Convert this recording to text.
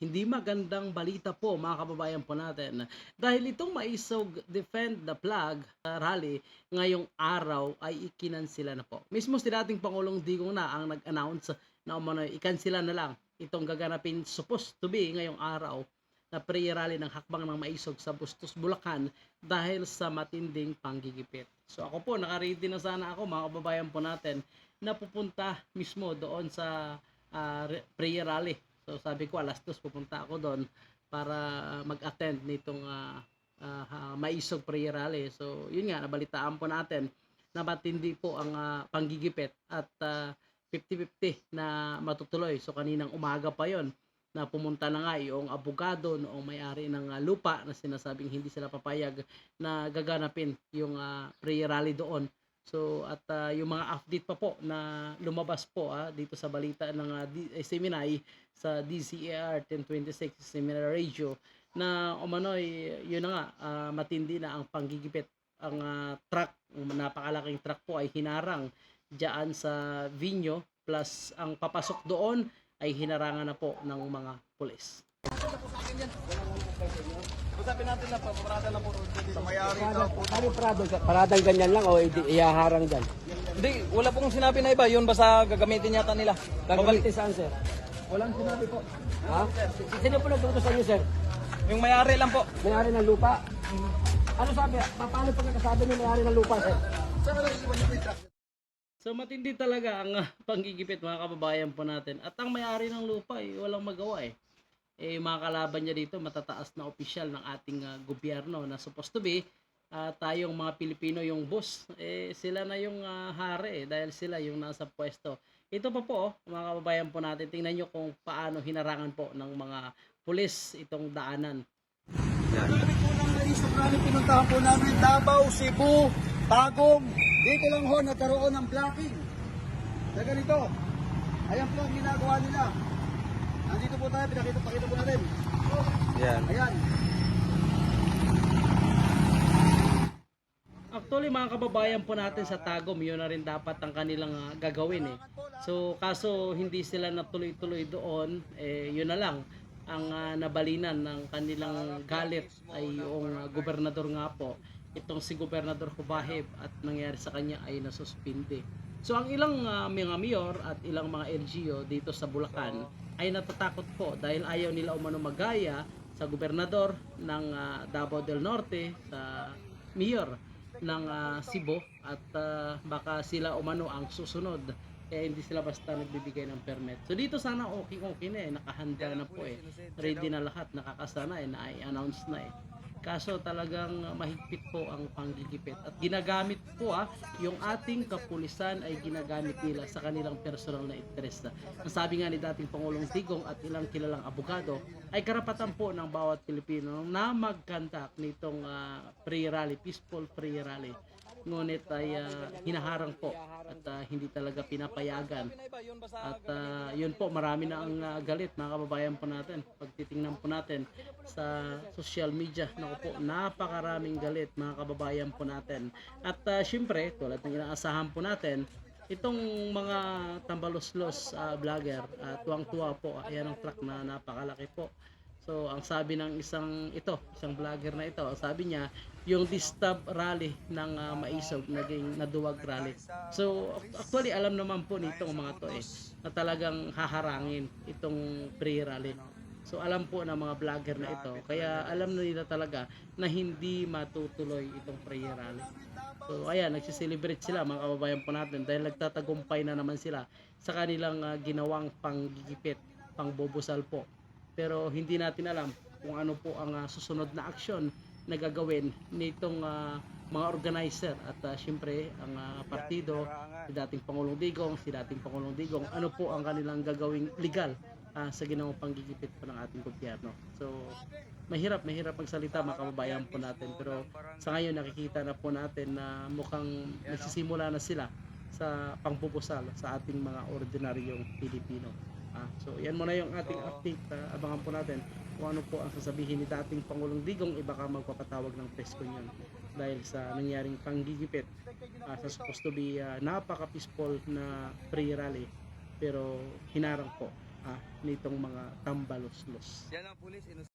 hindi magandang balita po mga kababayan po natin. Dahil itong Maisog Defend the Flag uh, rally ngayong araw ay ikinansila na po. Mismo si dating Pangulong Digong na ang nag-announce na umano ikansila na lang itong gaganapin supposed to be ngayong araw na prayer rally ng hakbang ng Maisog sa Bustos, Bulacan dahil sa matinding panggigipit. So ako po, nakaready na sana ako mga kababayan po natin na pupunta mismo doon sa uh, re- prayer rally. So sabi ko alas dos pupunta ako doon para mag-attend nitong uh, uh, Maisog prayer rally. So yun nga, nabalitaan po natin na matindi po ang uh, panggigipit at uh, 50-50 na matutuloy. So kaninang umaga pa yon na pumunta na nga yung abogado noong may-ari ng lupa na sinasabing hindi sila papayag na gaganapin yung uh, prayer rally doon. So at uh, yung mga update pa po na lumabas po ah, dito sa balita ng uh, D- eh, sa DCAR 1026 Seminar Radio na umano'y yun na nga ah, matindi na ang panggigipit ang ah, truck, napakalaking truck po ay hinarang diyan sa Vinyo plus ang papasok doon ay hinarangan na po ng mga pulis. Usapin natin na paparada na po sa may-ari daw po. Ano parado? Paradang ganyan lang o iyaharang dyan? Hindi, wala pong sinabi na iba. Yun basta gagamitin yata nila. Gagamitin saan, sir? Walang sinabi po. Ha? Sino po nagtuto sa inyo, sir? Yung may-ari lang po. May-ari ng lupa? Ano sabi? Pa- Paano pagkakasabi ng may-ari ng lupa, sir? So matindi talaga ang ah, panggigipit mga kababayan po natin. At ang may-ari ng lupa ay walang magawa eh. Eh yung mga kalaban niya dito matataas na opisyal ng ating ah, gobyerno na supposed to be ah, tayong mga Pilipino yung boss. Eh sila na yung ah, hari eh, dahil sila yung nasa pwesto. Ito pa po oh, mga kababayan po natin. Tingnan nyo kung paano hinarangan po ng mga pulis itong daanan. Isang rally pinuntahan po namin Davao, Cebu, Tagum. Dito lang ho nagkaroon ng blocking. Na ganito. Ayan po ang ginagawa nila. Nandito po tayo, pinakita pakita po natin. Yan. Ayan. Actually mga kababayan po natin sa Tagum, yun na rin dapat ang kanilang ah, gagawin eh. So kaso hindi sila natuloy-tuloy doon, eh yun na lang ang ah, nabalinan ng kanilang galit ay yung ah, gobernador nga po. Itong si Gobernador Kubahib at nangyari sa kanya ay nasuspinde. So ang ilang ah, mga mayor at ilang mga LGU dito sa Bulacan ay natatakot po dahil ayaw nila umano magaya sa gobernador ng ah, Davao del Norte, sa mayor ng ah, Cebu at ah, baka sila umano ang susunod kaya hindi sila basta nagbibigay ng permit. So dito sana okay okay na eh, nakahanda na po eh. Ready na lahat, nakakasana eh, na-announce na eh. Kaso talagang mahigpit po ang panggigipit at ginagamit po ah, yung ating kapulisan ay ginagamit nila sa kanilang personal na interest. Ang sabi nga ni dating Pangulong Digong at ilang kilalang abogado ay karapatan po ng bawat Pilipino na mag-conduct nitong ah, free rally, peaceful free rally. Ngunit ay ah, hinaharang po at ah, hindi talaga pinapayagan. At ah, yun po, marami na ang ah, galit mga kababayan po natin. Pag titingnan po natin sa social media, naku po, napakaraming galit mga kababayan po natin. At ah, syempre, tulad ng inaasahan po natin, itong mga tambalos-los ah, vlogger, ah, tuwang-tuwa po, ayan ang truck na napakalaki po. So, ang sabi ng isang ito, isang vlogger na ito, sabi niya, yung disturb rally ng ah, Maisog naging naduwag rally. So, actually alam naman po nitong mga to eh, na talagang haharangin itong pre-rally. So, alam po ng mga vlogger na ito, kaya alam na nila talaga na hindi matutuloy itong pre-rally. So, ayan, nagsiselebrate sila mga kababayan po natin dahil nagtatagumpay na naman sila sa kanilang ah, ginawang panggigipit, pangbubusal po pero hindi natin alam kung ano po ang ah, susunod na aksyon na gagawin nitong ah, mga organizer at uh, syempre ang ah, partido si dating Pangulong Digong, si dating Pangulong Digong, ano po ang kanilang gagawing legal ah, sa ginawang panggigipit po ng ating gobyerno. So, mahirap, mahirap magsalita mga kababayan po natin pero sa ngayon nakikita na po natin na mukhang nagsisimula na sila sa pangbubusal sa ating mga ordinaryong Pilipino. Ah, so yan muna yung ating update. Ah, abangan po natin kung ano po ang sasabihin ni dating Pangulong Digong eh baka magpapatawag ng press yun dahil sa nangyaring panggigipit ah, sa supposed to be ah, napaka-peaceful na pre-rally pero hinarang po ah, nitong mga tambalos-los. Yan ang pulis,